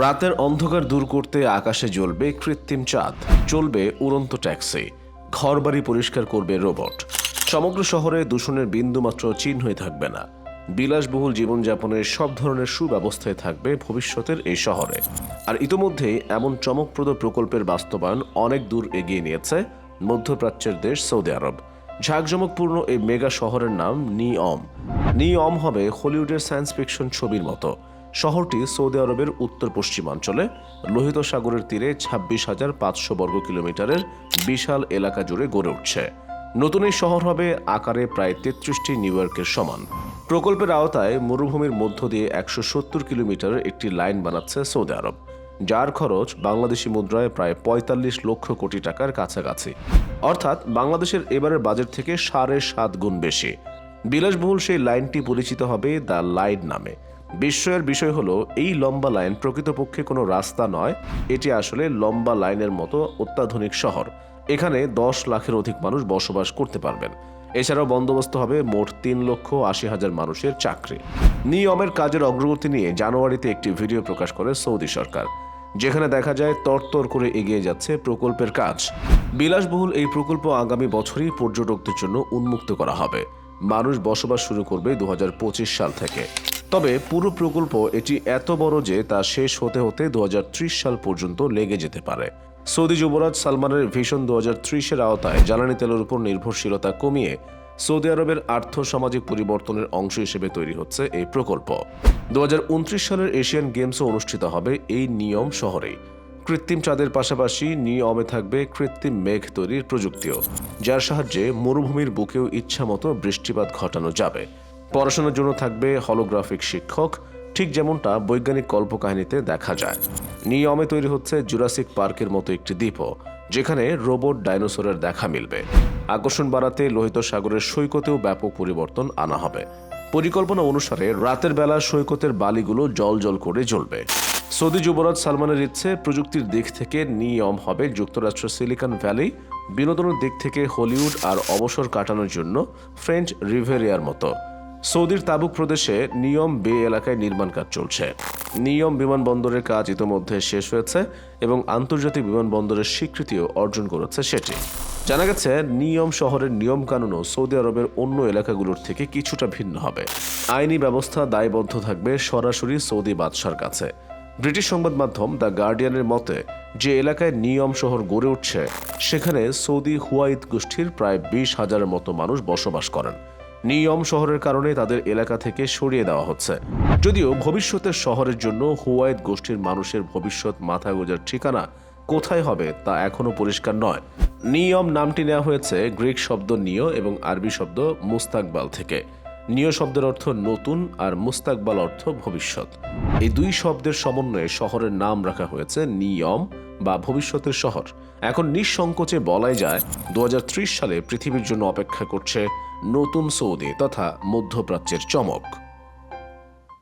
রাতের অন্ধকার দূর করতে আকাশে জ্বলবে কৃত্রিম চাঁদ, চলবে উড়ন্ত ট্যাক্সি, ঘরবাড়ি পরিষ্কার করবে রোবট। সমগ্র শহরে দূষণের বিন্দুমাত্র চিহ্নই থাকবে না। বিলাসবহুল জীবনযাপনের সব ধরনের সুব্যবস্থায় থাকবে ভবিষ্যতের এই শহরে। আর ইতোমধ্যেই এমন চমকপ্রদ প্রকল্পের বাস্তবায়ন অনেক দূর এগিয়ে নিয়েছে মধ্যপ্রাচ্যের দেশ সৌদি আরব। ঝাঁকজমকপূর্ণ এই মেগা শহরের নাম নিয়ম। নিয়ম হবে হলিউডের সায়েন্স ফিকশন ছবির মতো। শহরটি সৌদি আরবের উত্তর পশ্চিমাঞ্চলে লোহিত সাগরের তীরে ছাব্বিশ হাজার পাঁচশো বর্গ কিলোমিটারের বিশাল এলাকা জুড়ে গড়ে উঠছে। নতুন এই শহর হবে আকারে প্রায় তেত্রিশটি নিউ ইয়র্কের সমান। প্রকল্পের আওতায় মরুভূমির মধ্য দিয়ে একশো সত্তর কিলোমিটারের একটি লাইন বানাচ্ছে সৌদি আরব, যার খরচ বাংলাদেশি মুদ্রায় প্রায় পঁয়তাল্লিশ লক্ষ কোটি টাকার কাছাকাছি। অর্থাৎ বাংলাদেশের এবারের বাজেট থেকে সাড়ে সাত গুণ বেশি। বিলাসবহুল সেই লাইনটি পরিচিত হবে দ্য লাইন নামে। বিস্ময়ের বিষয় হলো, এই লম্বা লাইন প্রকৃতপক্ষে কোনো রাস্তা নয়। এটি আসলে লম্বা লাইনের মতো অত্যাধুনিক শহর। এখানে দশ লাখের অধিক মানুষ বসবাস করতে পারবেন। এছাড়াও বন্দোবস্ত হবে মোট তিন লক্ষ আশি হাজার মানুষের চাকরি। নিয়মের কাজের অগ্রগতি নিয়ে জানুয়ারিতে একটি ভিডিও প্রকাশ করে সৌদি সরকার, যেখানে দেখা যায় তরতর করে এগিয়ে যাচ্ছে প্রকল্পের কাজ। বিলাসবহুল এই প্রকল্প আগামী বছরই পর্যটকদের জন্য উন্মুক্ত করা হবে। মানুষ বসবাস শুরু করবে দু হাজার পঁচিশ সাল থেকে। তবে পুরো প্রকল্প এটি এত বড় যে তা শেষ হতে হতে দু হাজার ত্রিশ সাল পর্যন্ত লেগে যেতে পারে। সৌদি যুবরাজ সালমানের ভিশন দু ত্রিশের আওতায় জ্বালানি তেলের উপর নির্ভরশীলতা কমিয়ে সৌদি আরবের আর্থ সামাজিক পরিবর্তনের অংশ হিসেবে তৈরি হচ্ছে এই প্রকল্প। দু হাজার উনত্রিশ সালের এশিয়ান গেমসও অনুষ্ঠিত হবে এই নিয়ম শহরেই কৃত্রিম চাঁদের পাশাপাশি নিয়মে থাকবে কৃত্রিম মেঘ তৈরির প্রযুক্তিও, যার সাহায্যে মরুভূমির বুকেও ইচ্ছামতো বৃষ্টিপাত ঘটানো যাবে। পড়াশোনার জন্য থাকবে হলোগ্রাফিক শিক্ষক। ঠিক যেমনটা বৈজ্ঞানিক কল্পকাহিনীতে দেখা যায়। নিয়মে তৈরি হচ্ছে জুরাসিক পার্কের মতো একটি দ্বীপও যেখানে রোবট ডাইনোসরের দেখা মিলবে। আকর্ষণ বাড়াতে লোহিত সাগরের সৈকতেও ব্যাপক পরিবর্তন আনা হবে। পরিকল্পনা অনুসারে রাতের বেলা সৈকতের বালিগুলো জল জল করে জ্বলবে। সৌদি যুবরাজ সালমানের ইচ্ছে, প্রযুক্তির দিক থেকে নিয়ম হবে যুক্তরাষ্ট্র সিলিকন ভ্যালি, বিনোদনের দিক থেকে হলিউড আর অবসর কাটানোর জন্য ফ্রেঞ্চ রিভেরিয়ার মতো। সৌদির তাবুক প্রদেশে নিয়ম বে এলাকায় নির্মাণ কাজ চলছে। নিয়ম বিমানবন্দরের কাজ ইতোমধ্যে শেষ হয়েছে এবং আন্তর্জাতিক বিমানবন্দরের স্বীকৃতিও অর্জন করেছে সেটি। জানা গেছে, নিয়ম শহরের নিয়মকানুনও সৌদি আরবের অন্য এলাকাগুলোর থেকে কিছুটা ভিন্ন হবে। আইনি ব্যবস্থা দায়বদ্ধ থাকবে সরাসরি সৌদি বাদশার কাছে। ব্রিটিশ সংবাদ মাধ্যম দ্য গার্ডিয়ানের মতে, যে এলাকায় নিয়ম শহর গড়ে উঠছে, সেখানে সৌদি হুয়াইদ গোষ্ঠীর প্রায় বিশ হাজারের মতো মানুষ বসবাস করেন। নিয়ম শহরের কারণে তাদের এলাকা থেকে সরিয়ে দেওয়া হচ্ছে। যদিও ভবিষ্যতের শহরের জন্য হুয়ায়েত গোষ্ঠীর মানুষের ভবিষ্যৎ মাথা গোজার ঠিকানা কোথায় হবে তা এখনও পরিষ্কার নয়। নিয়ম নামটি নেওয়া হয়েছে গ্রিক শব্দ নিয় এবং আরবি শব্দ মুস্তাকবাল থেকে। নিয় শব্দের অর্থ নতুন আর মুস্তাকবাল অর্থ ভবিষ্যৎ। এই দুই শব্দের সমন্বয়ে শহরের নাম রাখা হয়েছে নিয়ম বা ভবিষ্যতের শহর। এখন নিঃসংকোচে বলাই যায় দু হাজার ত্রিশ সালে পৃথিবীর জন্য অপেক্ষা করছে নতুন সৌদি তথা মধ্যপ্রাচ্যের চমক।